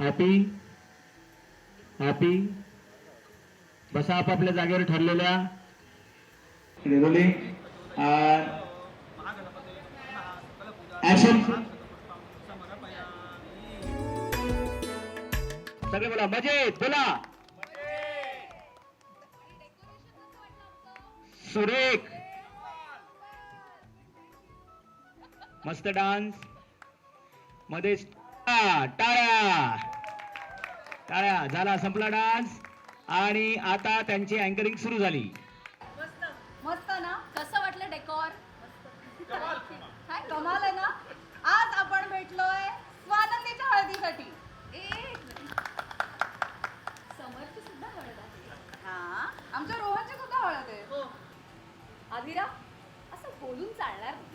Happy happy बसा आपापल्या जागेवर ठरलेल्या. रोलिंग ऍक्शन सगळे बोला मजेत बोला. सुरेख. मस्त डान्स. मध्ये टाळ्या. टाळ्या झाला संपला डान्स. आणि आता त्यांची अँकरिंग सुरू झाली. मस्त ना? कसं वाटलं डेकॉर काय कमाल आहे ना? आज आपण भेटलोय स्वानंदीच्या हळदीसाठी. समरची सुद्धा हळद आहे. हा आमच्या रोहनची सुद्धा हळद आहे. हो. आधिरा असं बोलून चालणार नाही.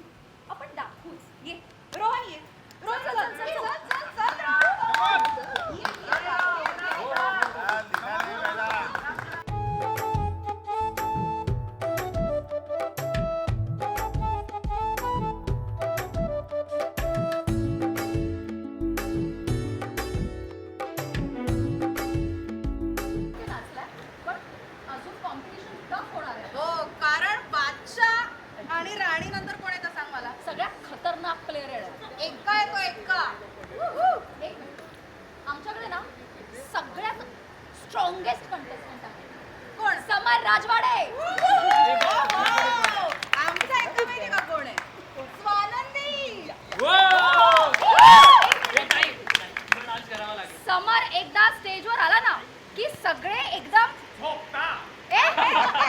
आणि राणी नंतर कोण येतं सांग मला? सगळ्यात खतरनाक प्लेअर आहे एक्का येतो एक्का एक. मिनिट. आमच्याकडे ना सगळ्यात स्ट्रॉंगेस्ट कंटेस्टंट आहे. कोण? समर राजवाडे. आमचा एक्का माहिती का कोण आहे? स्वानंदी. समर एकदा स्टेजवर आला ना की सगळे एकदम ए, ए.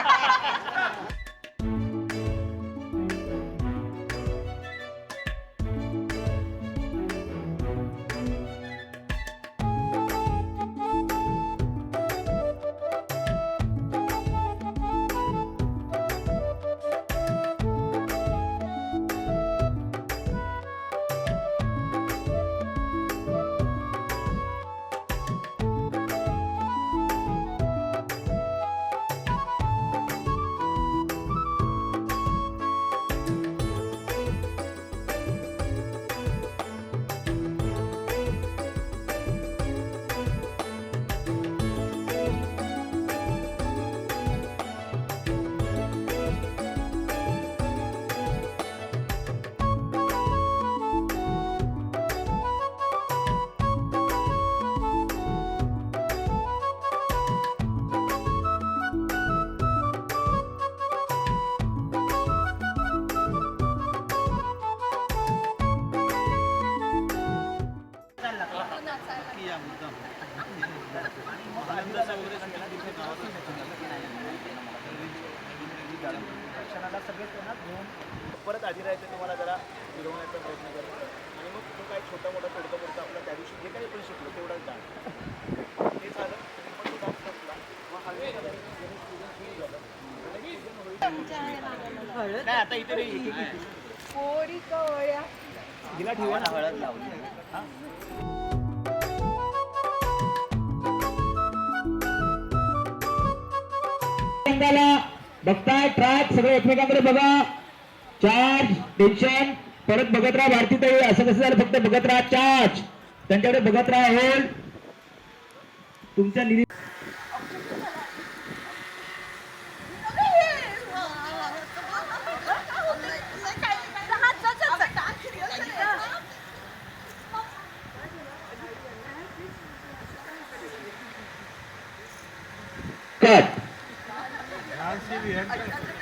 क्षणाला सगळे त्यांना घेऊन परत आधी राहायचं तुम्हाला जरा फिरवण्याचा प्रयत्न करा आणि मग तो काय छोटा मोठा तोडका पडतो आपला त्या दिवशी जे काही आपण शिकलो तेवढाच डान्स ते झालं की मग तो डान्स संपला मग झालं. नाही आता इथे कवळ्या. हिला ठेवा ना. हळद लावली बघताय ट्रॅक सगळे एकमेकांकडे बघा. चार्ज टेन्शन परत बघत राहा भारती ताई असं कसं झालं? फक्त बघत राहा चार्ज त्यांच्याकडे बघत राहा होल तुमच्या निधी कट Esse vier.